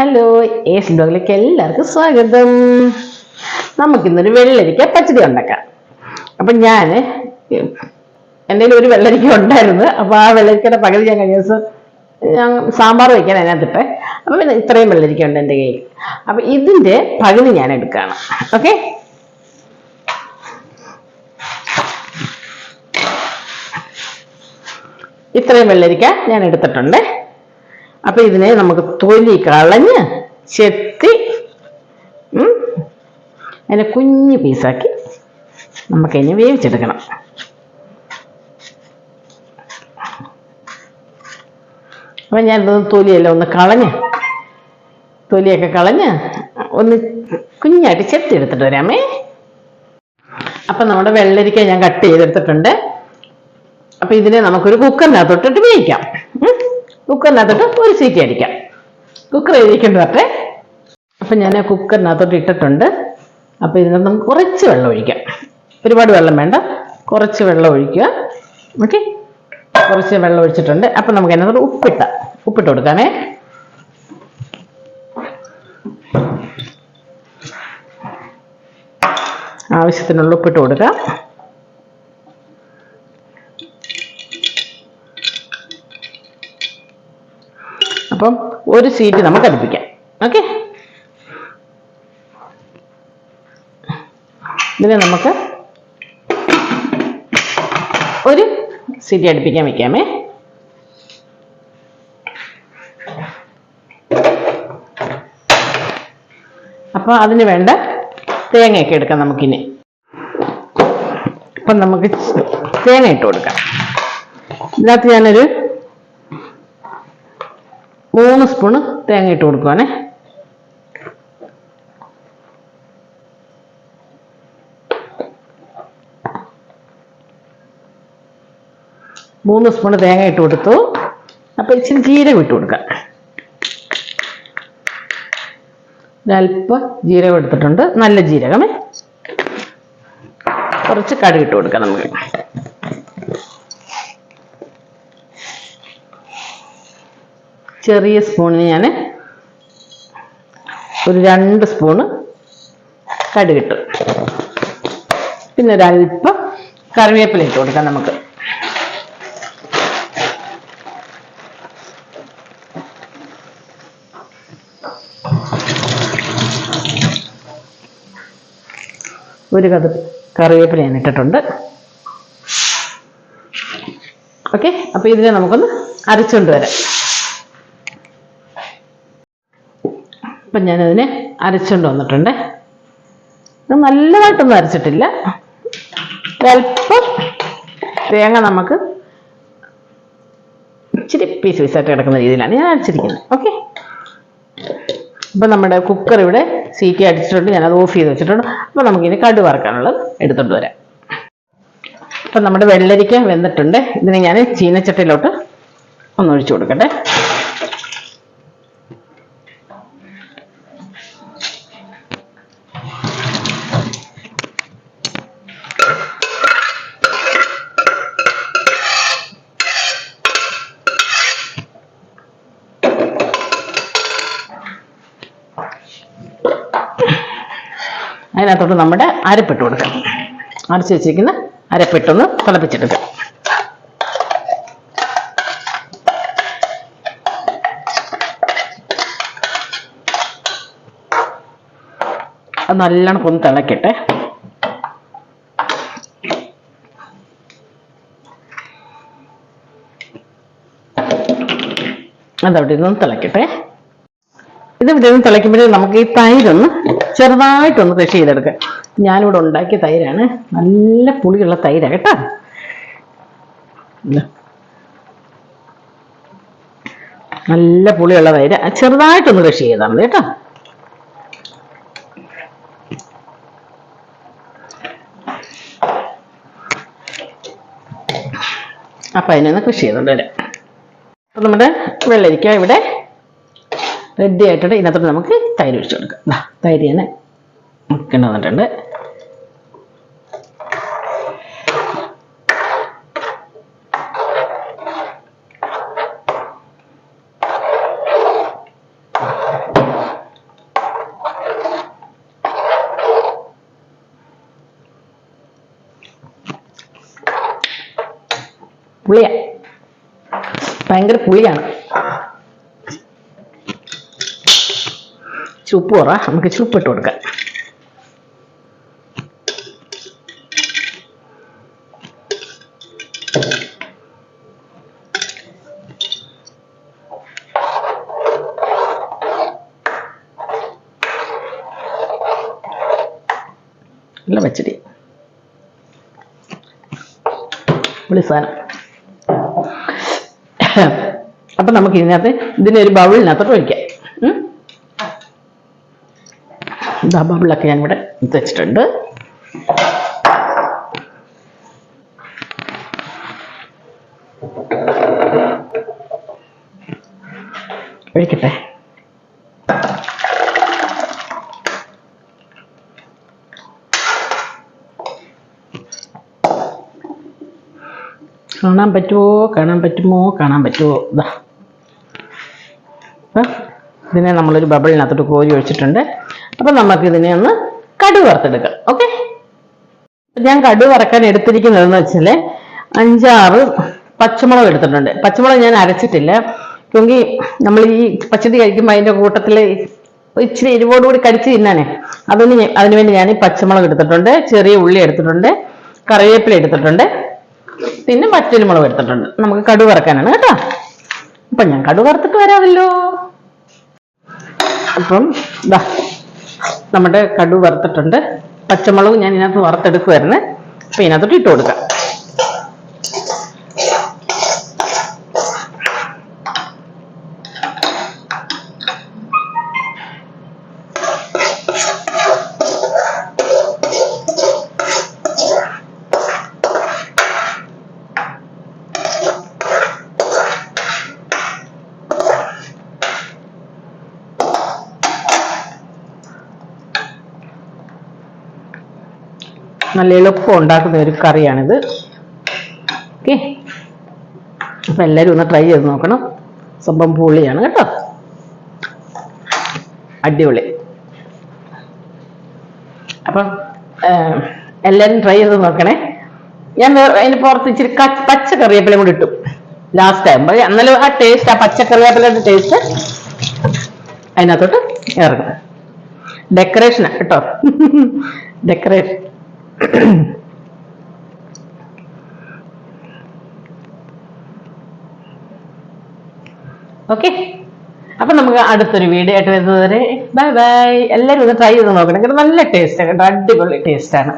Hello Asian ബ്ലോഗിലേക്ക് എല്ലാവർക്കും സ്വാഗതം. നമുക്കിന്നൊരു വെള്ളരിക്ക പച്ചടി ഉണ്ടാക്കാം. അപ്പം ഞാൻ എന്റെ ഒരു വെള്ളരിക്ക ഉണ്ടായിരുന്നു. അപ്പോൾ ആ വെള്ളരിക്കയുടെ പകുതി ഞാൻ കഴിഞ്ഞ ദിവസം ഞാൻ സാമ്പാർ വയ്ക്കാൻ അതിനകത്തിട്ട്. അപ്പം പിന്നെ ഇത്രയും വെള്ളരിക്ക ഉണ്ട് എന്റെ കയ്യിൽ. അപ്പം ഇതിന്റെ പകുതി ഞാൻ എടുക്കുകയാണ്. ഓക്കെ? ഇത്രയും വെള്ളരിക്ക ഞാൻ എടുത്തിട്ടുണ്ട്. അപ്പൊ ഇതിനെ നമുക്ക് തൊലി കളഞ്ഞ് ചെത്തി അതിനെ കുഞ്ഞു പീസാക്കി നമുക്ക് അതിനെ വേവിച്ചെടുക്കണം. അപ്പൊ ഞാൻ തൊലിയെല്ലാം ഒന്ന് കളഞ്ഞ് തൊലിയൊക്കെ കളഞ്ഞ് ഒന്ന് കുഞ്ഞായിട്ട് ചെത്തി എടുത്തിട്ട് വരാമേ. അപ്പൊ നമ്മുടെ വെള്ളരിക്ക ഞാൻ കട്ട് ചെയ്തെടുത്തിട്ടുണ്ട്. അപ്പൊ ഇതിനെ നമുക്കൊരു കുക്കറിനകത്തോട്ടിട്ട് വേവിക്കാം. കുക്കറിനകത്തോട്ട് ഒരു സീറ്റി അടിക്കാം. കുക്കർ എഴുതിക്കൊണ്ട് വരട്ടെ അപ്പം ഞാൻ കുക്കറിനകത്തോട്ട് ഇട്ടിട്ടുണ്ട്. അപ്പോൾ ഇതിനകത്ത് നമുക്ക് കുറച്ച് വെള്ളം ഒഴിക്കാം. ഒരുപാട് വെള്ളം വേണ്ട. കുറച്ച് വെള്ളം ഒഴിക്കുക. ഓക്കെ കുറച്ച് വെള്ളം ഒഴിച്ചിട്ടുണ്ട്. അപ്പം നമുക്ക് അതിനകത്തോട്ട് ഉപ്പിട്ട ഉപ്പിട്ട് കൊടുക്കാമേ. ആവശ്യത്തിനുള്ള ഉപ്പിട്ട് കൊടുക്കാം. ഒരു സീറ്റ് നമുക്ക് അടുപ്പിക്കാം. ഓക്കെ ഇതിനെ നമുക്ക് ഒരു സീറ്റ് അടുപ്പിക്കാൻ വെക്കാമേ. അപ്പോൾ അതിന് വേണ്ട തേങ്ങയൊക്കെ എടുക്കാം നമുക്കിനി. അപ്പം നമുക്ക് തേങ്ങ ഇട്ട് കൊടുക്കാം. ഇതിനകത്ത് ഞാനൊരു സ്പൂണ് തേങ്ങ ഇട്ട് കൊടുക്കുവാണേ. മൂന്ന് സ്പൂണ് തേങ്ങ ഇട്ട് കൊടുത്തു. അപ്പൊ ഇച്ചിരി ജീരകം ഇട്ട് കൊടുക്കാം. ഒരല്പം ജീരകം എടുത്തിട്ടുണ്ട്. നല്ല ജീരകമേ. കുറച്ച് കടുക് ഇട്ട് കൊടുക്കാം നമുക്ക്. ചെറിയ സ്പൂണിന് ഞാൻ ഒരു രണ്ട് സ്പൂണ് കടുകിട്ടു. പിന്നെ ഒരല്പം കറിവേപ്പില ഇട്ട് കൊടുക്കാം നമുക്ക്. ഒരു കത് കറിവേപ്പില ഞാൻ ഇട്ടിട്ടുണ്ട്. ഓക്കെ അപ്പൊ ഇതിനെ നമുക്കൊന്ന് അരച്ചുകൊണ്ട് വരാം. അപ്പം ഞാനതിനെ അരച്ചുകൊണ്ട് വന്നിട്ടുണ്ട്. ഇത് നല്ലതായിട്ടൊന്നും അരച്ചിട്ടില്ല. അല്പം തേങ്ങ നമുക്ക് ഇച്ചിരി പീസ് പീസായിട്ട് കിടക്കുന്ന രീതിയിലാണ് ഞാൻ അരച്ചിരിക്കുന്നത്. ഓക്കെ അപ്പം നമ്മുടെ കുക്കർ ഇവിടെ സീറ്റി അടിച്ചിട്ടുണ്ട്. ഞാനത് ഓഫ് ചെയ്ത് വെച്ചിട്ടുണ്ട്. അപ്പം നമുക്കിനി കടു വറക്കാനുള്ളത് എടുത്തോണ്ട് വരാം. അപ്പം നമ്മുടെ വെള്ളരിക്ക വെന്നിട്ടുണ്ട് ഇതിനെ ഞാൻ ചീനച്ചട്ടിയിലോട്ട് ഒന്ന് ഒഴിച്ചു കൊടുക്കട്ടെ. അതിനകത്തോട്ട് നമ്മുടെ അരപ്പിട്ട് കൊടുക്കാം. അരച്ച് വെച്ചിരിക്കുന്ന അരപ്പിട്ടൊന്ന് തിളപ്പിച്ചെടുക്കാം. അത് നല്ലോണം ഒന്ന് തിളക്കട്ടെ. അതവിടെ നിന്ന് തിളക്കട്ടെ. ഇവിടെ നിന്ന് തിളയ്ക്കുമ്പോഴേ നമുക്ക് ഈ തൈരൊന്ന് ചെറുതായിട്ടൊന്ന് കൃഷി ചെയ്തെടുക്കാം. ഞാനിവിടെ ഉണ്ടാക്കിയ തൈരാണ്. നല്ല പുളിയുള്ള തൈരാണ് കേട്ടോ. നല്ല പുളിയുള്ള തൈര്. ചെറുതായിട്ടൊന്ന് കൃഷി ചെയ്താൽ മതി കേട്ടോ. അപ്പൊ അതിനൊന്ന് കൃഷി ചെയ്തോണ്ട് വരാം. അപ്പൊ നമ്മുടെ വെള്ളരിക്ക ഇവിടെ റെഡി ആയിട്ട് ഇതിനകത്തോട്ട് നമുക്ക് തൈര് ഒഴിച്ചു കൊടുക്കാം. തൈര് തന്നെ മുക്കേണ്ടി വന്നിട്ടുണ്ട്. ഭയങ്കര പുളിയാണ്. ചുപ്പ് പറ നമുക്ക് ചുപ്പ് ഇട്ട് കൊടുക്കാം. നല്ല പച്ചടി പുളി സാധനം. അപ്പൊ നമുക്ക് ഇതിനകത്ത് ഇതിനൊരു ബൗളിനകത്തോട്ട് ഒഴിക്കാം ഉം. ഇതാ ബബിളൊക്കെ ഞാൻ ഇവിടെ വെച്ചിട്ടുണ്ട്. ഒഴിക്കട്ടെ. കാണാൻ പറ്റുമോ കാണാൻ പറ്റുമോ? കാണാൻ പറ്റുമോ ഇതാ ഇതിനെ നമ്മളൊരു ബബിളിനകത്തോട്ട് കോരി ഒഴിച്ചിട്ടുണ്ട്. അപ്പം നമുക്ക് ഇതിനെ ഒന്ന് കടി വറുത്തെടുക്കാം. ഓക്കെ ഞാൻ കടു വറക്കാൻ എടുത്തിരിക്കുന്നതെന്ന് വെച്ചാൽ അഞ്ചാറ് പച്ചമുളക് എടുത്തിട്ടുണ്ട്. പച്ചമുളക് ഞാൻ അരച്ചിട്ടില്ല. എങ്കിൽ നമ്മൾ ഈ പച്ചടി കഴിക്കുമ്പോൾ അതിന്റെ കൂട്ടത്തിൽ ഇച്ചിരി എരിവോടുകൂടി കടിച്ച് തിന്നാനേ. അതിന് ഞാൻ- അതിനുവേണ്ടി ഞാൻ ഈ പച്ചമുളക് എടുത്തിട്ടുണ്ട്. ചെറിയ ഉള്ളി എടുത്തിട്ടുണ്ട്. കറിവേപ്പില എടുത്തിട്ടുണ്ട്. പിന്നെ മറ്റൊരു മുളക് എടുത്തിട്ടുണ്ട്. നമുക്ക് കടു വറക്കാനാണ് കേട്ടോ. അപ്പൊ ഞാൻ കടു വറുത്തിട്ട് വരാമല്ലോ. അപ്പം ഇതാ നമ്മുടെ കടു വറുത്തിട്ടുണ്ട്. പച്ചമുളക് ഞാൻ ഇതിനകത്ത് വറുത്തെടുക്കുമായിരുന്നു അപ്പൊ ഇതിനകത്തോട്ട് ഇട്ട് കൊടുക്കാം. നല്ല എളുപ്പം ഉണ്ടാക്കുന്ന ഒരു കറിയാണിത്. ഓക്കെ. അപ്പം എല്ലാവരും ഒന്ന് ട്രൈ ചെയ്ത് നോക്കണം. സംഭവം പുള്ളിയാണ് കേട്ടോ. അടിപൊളി. അപ്പം എല്ലാവരും ട്രൈ ചെയ്ത് നോക്കണേ. ഞാൻ അതിന് പുറത്ത് ഇച്ചിരി പച്ചക്കറിയപ്പിലും കൂടി ഇട്ടു. ലാസ്റ്റ് ടൈം എന്നാലും ആ ടേസ്റ്റ് ആ പച്ച ടേസ്റ്റ് അതിനകത്തോട്ട് ഇറങ്ങും ഡെക്കറേഷനാണ് കേട്ടോ. ഡെക്കറേഷൻ ഓക്കെ അപ്പൊ നമുക്ക് അടുത്തൊരു വീഡിയോ ആയിട്ട് വരുന്നത് വരെ. ബൈ ബൈ എല്ലാവരും ഒന്ന് ട്രൈ ചെയ്ത് നോക്കണം. നല്ല ടേസ്റ്റ് കേട്ടോ അടിപൊളി ടേസ്റ്റ് ആണ്.